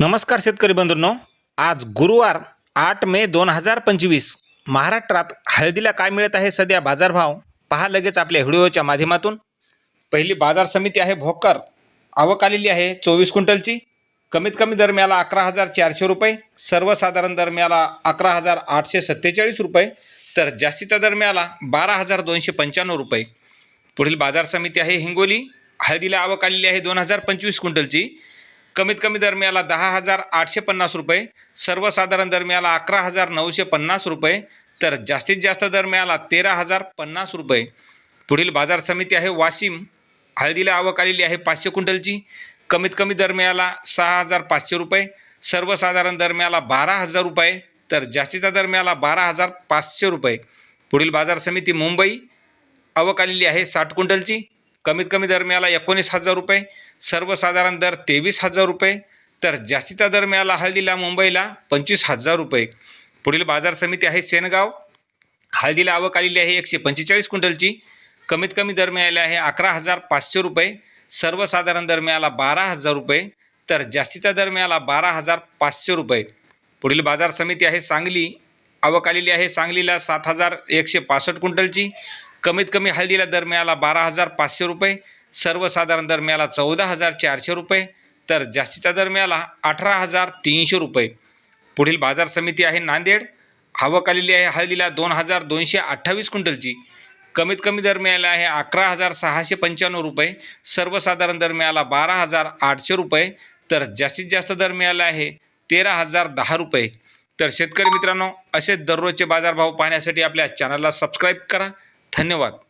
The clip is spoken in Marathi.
नमस्कार शेतकरी बंधूंनो. आज गुरुवार आठ मे दोन हजार पंचवीस. महाराष्ट्रात हळदीला काय मिळत आहे सध्या बाजारभाव? पहा लगेच आपल्या व्हिडिओच्या माध्यमातून. पहिली बाजार समिती आहे भोकर. आवक आलेली आहे चोवीस क्विंटलची. कमीत कमी दरम्याला अकरा हजार चारशे रुपये. सर्वसाधारण दरम्याला अकरा हजार आठशे सत्तेचाळीस रुपये. तर जास्तीचा दरम्याला बारा हजार दोनशे पंच्याण्णव रुपये. पुढील बाजार समिती आहे हिंगोली. हळदीला आवक आलेली आहे दोन हजार पंचवीस क्विंटलची. कमीत कमी दरम्याला दहा हजार आठशे पन्नास रुपये सर्वसाधारण दरम्याला अकरा हजार नऊशे पन्नास रुपये तर जास्तीत जास्त दरम्याला तेरा हजार पन्नास रुपये. पुढील बाजार समिती आहे वाशिम. हळदीला आवक आलेली आहे पाचशे क्विंटलची. कमीत कमी दरम्याला सहा हजार पाचशे रुपये सर्वसाधारण दरम्याला बारा हजार रुपये तर जास्तीचा दरम्याला बारा हजार पाचशे रुपये. पुढील बाजार समिती मुंबई. आवक आलेली आहे साठ क्विंटलची. कमीत कमी दरम्याला एकोणीस हजार रुपये सर्वसाधारण दर तेवीस हजार रुपये तर जास्तीचा दर मिळाला हळदीला मुंबईला पंचवीस हजार रुपये. पुढील बाजार समिती आहे सेनगाव. हळदीला आवक आलेली आहे एकशे पंचेचाळीस क्विंटलची. कमीत कमी दर मिळाले आहे अकरा हजार पाचशे रुपये. सर्वसाधारण दर मिळाला बारा हजार रुपये तर जास्तीचा दर मिळाला बारा हजार पाचशे रुपये. पुढील बाजार समिती आहे सांगली. आवक आलेली आहे सांगलीला सात हजार एकशे पासष्ट क्विंटलची. कमीत कमी हळदीला दर मिळाला बारा हजार पाचशे रुपये सर्वसाधारण दर मिळाला चौदा हजार चारशे रुपये तर जास्तीचा दर मिळाला अठरा हजार तीनशे रुपये. पुढील बाजार समिती आहे नांदेड. आवक आलेली आहे हळदीला दोन हजार दोनशे अठ्ठावीस क्विंटलची. कमीत कमी दर मिळाला आहे अकरा हजार सहाशे पंच्याण्णव रुपये सर्वसाधारण दर मिळाला बारा हजार आठशे रुपये तर जास्तीत जास्त दर मिळाला आहे तेरा हजार दहा रुपये. तर शेतकरी मित्रांनो असेच दररोजचे बाजारभाव पाहण्यासाठी आपल्या चॅनलला सबस्क्राईब करा. धन्यवाद.